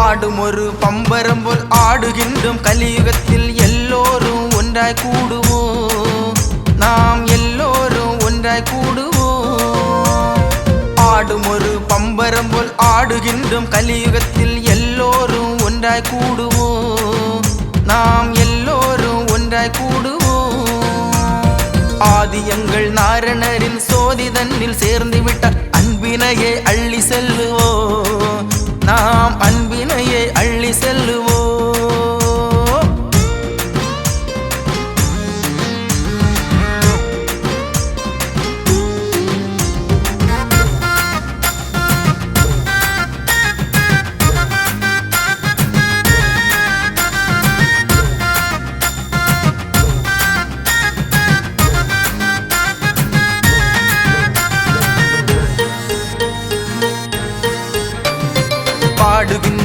ஆடும் ஒரு பம்பரம் போல் ஆடுகின்றோம். கலியுகத்தில் எல்லோரும் ஒன்றாய் கூடுவோம். நாம் எல்லோரும் ஒன்றாய் கூடுவோம். ஆடும் ஒரு பம்பரம் போல் ஆடுகின்றோம். கலியுகத்தில் எல்லோரும் ஒன்றாய் கூடுவோம். நாம் எல்லோரும் ஒன்றாய் கூடுவோம். ஆதியங்கள் நாரணரின் சோதி தன்னில் சேர்ந்து விட்டார் அன்பினையே அள்ளி செல்லுவோம்.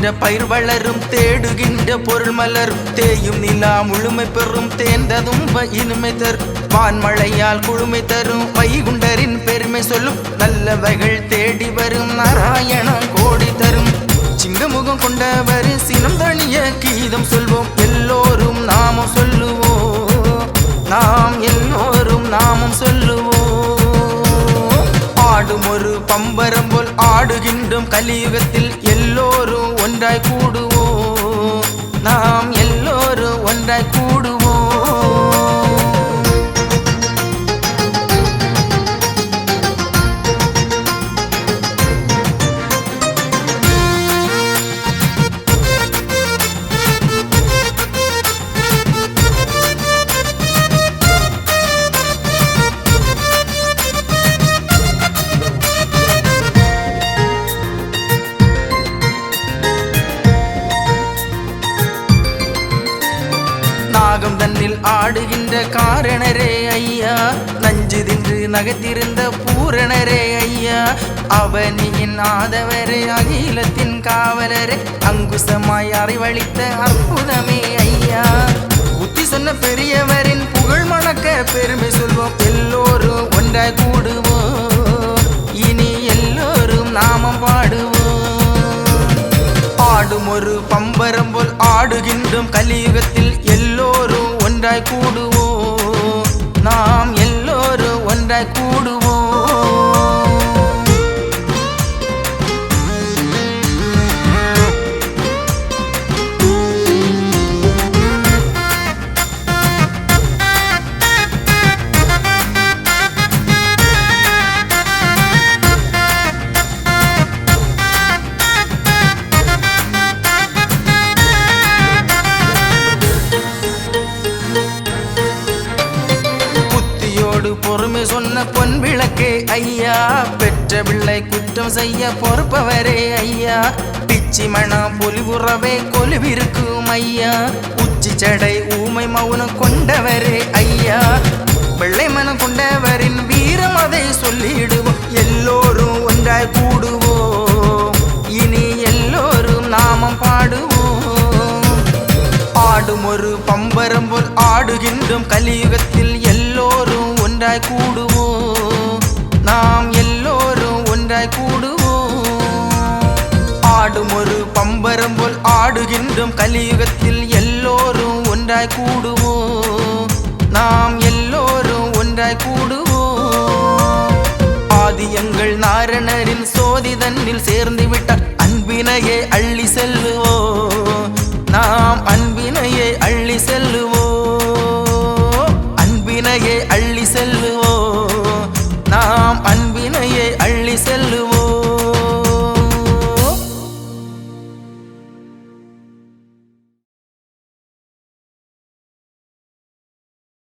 தேடுகின்ற பயிர் வளரும் தேடுகின்ற பொருள் மலரும். தேயும் நிலா முழுமை பெறும் தேர்ந்ததும் இனிமை தரும். வான்மழையால் குழுமை தரும் வைகுண்டரின் பெருமை சொல்லும். நல்லவைகள் தேடி வரும் நாராயணன் கோடி தரும். சிங்கமுகம் கொண்டவர் சினம் தனிய கீதம் சொல்வோம். எல்லோரும் நாமம் சொல்லுவோம். நாம் எல்லோரும் நாமம் சொல்லுவோம். ஆடும் ஒரு பம்பரம் போல் ஆடுகின்றோம். கலியுகத்தில் எல்லோரும் ஒன்றாய் கூடுவோம். நாம் எல்லோரும் ஒன்றாய் கூடுவோம். ஆடுகின்ற காரணரே ஐயா. நஞ்சு தின்று நகத்திருந்த பூரணரே ஐயா. அவனியின் ஆதவரே அகிலத்தின் காவலரே. அங்குசமாய் அறிவளித்த அற்புதமே ஐயா. புத்தி சொன்ன பெரியவரின் புகழ் மணக்க பெருமை சொல்வோம். எல்லோரும் ஒன்றாய் கூடுவோம். இனி எல்லோரும் நாமம் பாடுவோம். ஆடும் ஒரு பம்பரம் போல் ஆடுகின்றோம். கலியுகத்தில் எல்லோரும் ஒன்றாய் கூடுவோம். விளக்கு ஐயா. பெற்ற பிள்ளை குற்றம் செய்ய பொறுப்பவரே ஐயா. பிச்சி மணம் பொலிவுறவே கொலுவிருக்கும் ஐயா. உச்சி சடை ஊமை மௌனம் கொண்டவரே ஐயா. வெள்ளை மனம் கொண்டவரின் வீரம் அதை சொல்லிடுவோம். எல்லோரும் ஒன்றாய் கூடுவோம். இனி எல்லோரும் நாமம் பாடுவோம். ஆடும் ஒரு பம்பரம் போல் ஆடுகின்றோம். கலியுகத்தில் எல்லோரும் ஒன்றாய் கூடுவோம். ஆடுகின்றோம் கலியுகத்தில் எல்லோரும் ஒன்றாய் கூடுவோம். நாம் எல்லோரும் ஒன்றாய் கூடுவோம். ஆதியங்கள் நாரணரின் சோதி தன்னில் சேர்ந்து விட்டார் அன்பினையே அள்ளி செல்லுவோம் அன்பினையே அள்ளி செல்லுவோம்.